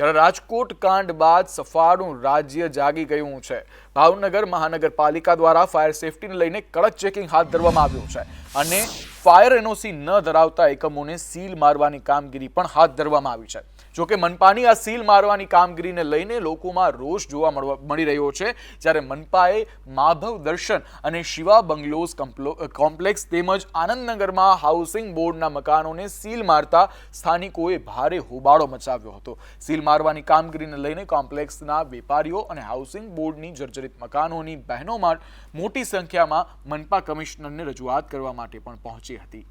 ત્યારે રાજકોટ કાંડ બાદ સફાળું રાજ્ય જાગી ગયું છે. ભાવનગર મહાનગરપાલિકા દ્વારા ફાયર સેફટીને લઈને કડક ચેકિંગ હાથ ધરવામાં આવ્યું છે. અને ફાયર એનઓસી ન ધરાવતા એકમોને સીલ મારવાની કામગીરી પણ હાથ ધરવામાં આવી છે. જોકે મનપાની આ સીલ મારવાની કામગીરીને લઈને લોકોમાં રોષ જોવા મળી રહ્યો છે. જ્યારે મનપાએ માધવ દર્શન અને શિવા બંગલોઝ કમ્પ્લો- કોમ્પ્લેક્સ તેમજ આનંદનગરમાં હાઉસિંગ બોર્ડના મકાનોને સીલ મારતા સ્થાનિકોએ ભારે હોબાળો મચાવ્યો હતો. સીલ મારવાની કામગીરીને લઈને કોમ્પ્લેક્સના વેપારીઓ અને હાઉસિંગ બોર્ડની જર્જરિત મકાનોની બહેનોમાં મોટી સંખ્યામાં મનપા કમિશનરને રજૂઆત કરવા માટે પણ પહોંચી હતી.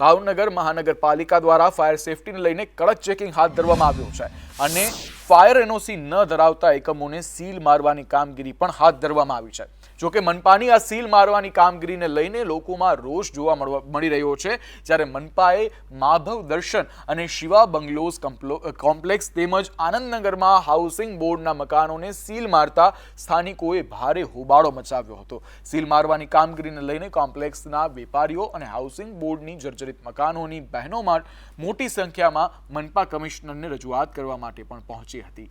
ભાવનગર મહાનગરપાલિકા દ્વારા ફાયર સેફટીને લઈને કડક ચેકિંગ હાથ ધરવામાં આવ્યું છે અને ફાયર એનઓસી ન ધરાવતા એકમોને સીલ મારવાની કામગીરી પણ હાથ ધરવામાં આવી છે. જોકે મનપાની આ સીલ મારવાની કામગીરીને લઈને લોકોમાં રોષ જોવા મળી રહ્યો છે. જ્યારે મનપાએ માધવ દર્શન અને શિવા બંગલોઝ કમ્પ્લો- કોમ્પ્લેક્સ તેમજ આનંદનગરમાં હાઉસિંગ બોર્ડના મકાનોને સીલ મારતા સ્થાનિકોએ ભારે હોબાળો મચાવ્યો હતો. સીલ મારવાની કામગીરીને લઈને કોમ્પ્લેક્સના વેપારીઓ અને હાઉસિંગ બોર્ડની જર્જરિત મકાનોની બહેનોમાં મોટી સંખ્યામાં મનપા કમિશનરને રજૂઆત કરવા માટે પણ પહોંચી હતી.